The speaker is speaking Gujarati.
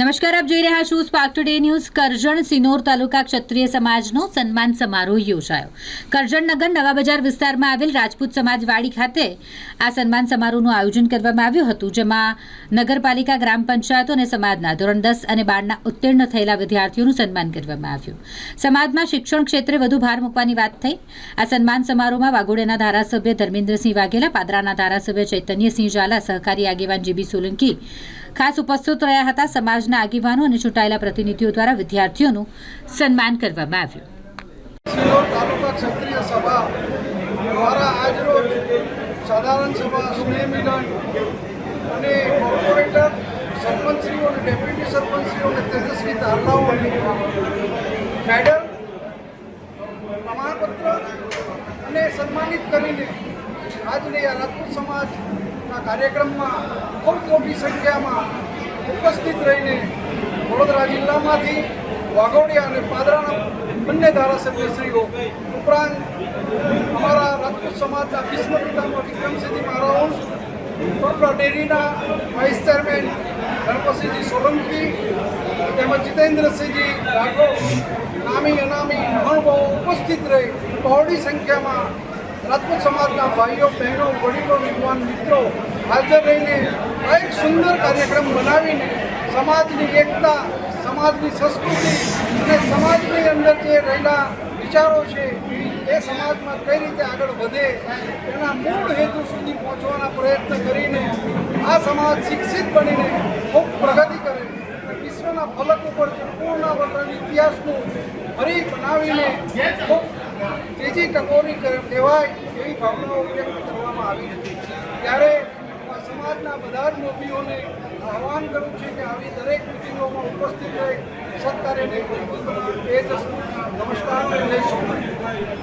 નમસ્કાર, આપ જોઈ રહ્યા છો Spark Today News Karjan Sinor તાલુકા ક્ષત્રિય સમાજનો સન્માન સમારોહ યોજાયો. કરજણ નગર નવા બજાર વિસ્તારમાં આવેલ રાજપૂત સમાજવાડી ખાતે આ સન્માન સમારોહનું આયોજન કરવામાં આવ્યું હતું, જેમાં નગરપાલિકા, ગ્રામ પંચાયતો અને સમાજના ધોરણ દસ અને બારના ઉત્તીર્ણ થયેલા વિદ્યાર્થીઓનું સન્માન કરવામાં આવ્યું. સમાજમાં શિક્ષણ ક્ષેત્રે વધુ ભાર મૂકવાની વાત થઈ. આ સન્માન સમારોહમાં વાઘોડિયાના ધારાસભ્ય ધર્મેન્દ્રસિંહ વાઘેલા, પાદરાના ધારાસભ્ય ચૈતન્યસિંહ ઝાલા, સહકારી આગેવાન જીબી સોલંકી ખાસ ઉપસ્થિત રહ્યા હતા. સમાજના આગેવાનો અને ચૂંટાયેલા પ્રતિનિધિઓ દ્વારા વિદ્યાર્થીઓનું સન્માન કરવામાં આવ્યું. પ્રમાણપત્ર અને સન્માનિત કરીને આજની આ રાજપૂત સમાજના કાર્યક્રમમાં ખૂબ મોટી સંખ્યામાં ઉપસ્થિત રહીને વડોદરા જિલ્લામાંથી વાઘોડિયા અને પાદરાના બંને ધારાસભ્યશ્રીઓ ઉપરાંત અમારા રાજપૂત સમાજના ભીષ્મ પિતામહ વિક્રમસિંહજી મહારાજ કોપરા ડેરીના વાઇસ ચેરમેન ધર્મસિંહજી સોલંકી, તેમજ જીતેન્દ્રસિંહજી રાઠોડ, નામી અનામી મહાનુભાવો ઉપસ્થિત રહી બહોળી સંખ્યામાં રાજપૂત સમાજના ભાઈઓ, બહેનો, વડીલો, યુવાન મિત્રો હાજર રહીને એક સુંદર કાર્યક્રમ બનાવીને સમાજની એકતા, સમાજની સંસ્કૃતિ અને સમાજની અંદર જે રહેલા વિચારો છે, એ સમાજમાં કઈ રીતે આગળ વધે, એના મૂળ હેતુ સુધી પહોંચવાના પ્રયત્ન કરીને આ સમાજ શિક્ષિત બનીને ખૂબ પ્રગતિ કરે. વિશ્વના ફલક ઉપર પૂર્ણ વર્તન, ઇતિહાસનું ફરી બનાવીને ખૂબ તેજી ટકોરી કહેવાય એવી ભાવનાઓ વ્યક્ત કરવામાં આવી હતી. ત્યારે સમાજના બધા જ મોભીઓને આહવાન કરું છું કે આવી દરેક મિટિંગોમાં ઉપસ્થિત રહી સત્કાર્યને મજબૂત બનાવે એ જ નમસ્કાર લઈ સોમનાથ